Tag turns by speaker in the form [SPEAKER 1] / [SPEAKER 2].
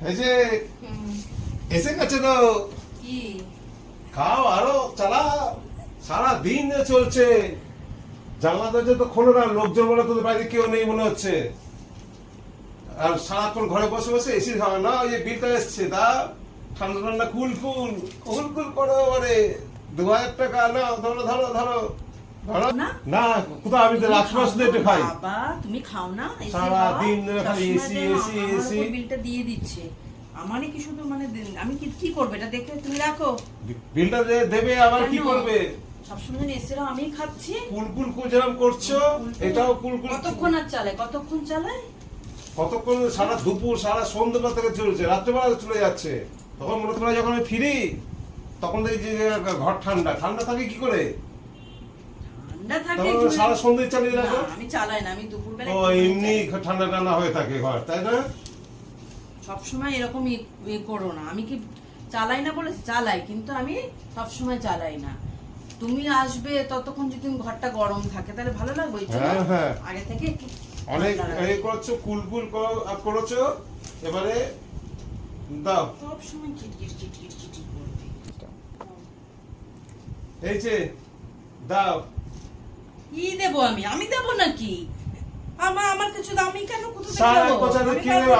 [SPEAKER 1] এই যে এসে গেছে তো খাও আরও চালা সারা দিন চলছে জানলা দরজা তো খোলো না লোকজন বলে তোদের বাইরে কেউ নেই মনে হচ্ছে আর সারাক্ষণ ঘরে বসে বসে এসি খাওয়া না ওই যে বিলটা এসছে তা ঠান্ডা ঠান্ডা কুল কুল কুল কুল করো এবারে দু হাজার টাকা না ধরো ধরো ধরো
[SPEAKER 2] না?
[SPEAKER 1] কোথাও আমি খাই।
[SPEAKER 2] বাবা তুমি খাও না
[SPEAKER 1] সারা দিন ধরে খালি এসি, এসি, এসি।
[SPEAKER 2] বিলটা দিয়ে দিচ্ছে। আমারই কি শুধু মানে আমি কি কি করবে? এটা দেখে তুমি রাখো।
[SPEAKER 1] বিলটা দেবে আবার কি করবে?
[SPEAKER 2] সবসময় এসিরাও আমি খাচ্ছি।
[SPEAKER 1] কুল কুল কুল করছ
[SPEAKER 2] কুল কুল।
[SPEAKER 1] এটাও
[SPEAKER 2] কতক্ষণ আর চালায়? কতক্ষণ চালায়?
[SPEAKER 1] কতক্ষণ? সারা দুপুর সারা সন্ধ্যেবেলা থেকে চলছে। রাত্রেবেলা চলে যাচ্ছে। তখন মনে করে যখন আমি ফিরি তখন দেখি যে ঘর ঠান্ডা। ঠান্ডা থাকে কি করে?
[SPEAKER 2] ঠান্ডা থাকে তুমি-
[SPEAKER 1] সারা সন্ধ্যে চালিয়ে রাখো।
[SPEAKER 2] আমি চালাই না আমি দুপুরবেলা
[SPEAKER 1] ও এমনি ঠান্ডা ঠান্ডা হয়ে থাকে ঘর তাই না?
[SPEAKER 2] সবসময় এরকম ই- ই করো না। আমি কি চালাই না বলে? চালাই কিন্তু আমি সবসময় চালাই না। তুমি আসবে ততক্ষণ যদি ঘরটা গরম থাকে তাহলে ভালো লাগবে
[SPEAKER 1] হ্যাঁ, হ্যাঁ।
[SPEAKER 2] আগে থেকে একটু
[SPEAKER 1] অনেক এ করছ কুল কুল করো- আর করেছ? এবারে দাও।
[SPEAKER 2] সবসময় চিটকিট চিটকিট চিটকিট করবে।
[SPEAKER 1] এই যে দাও।
[SPEAKER 2] কি দেবো আমি? আমি দেবো নাকি? আমার আমার কিছু দামি কেন কোথাও থেকে দেবো? আমি
[SPEAKER 1] কি
[SPEAKER 2] পারব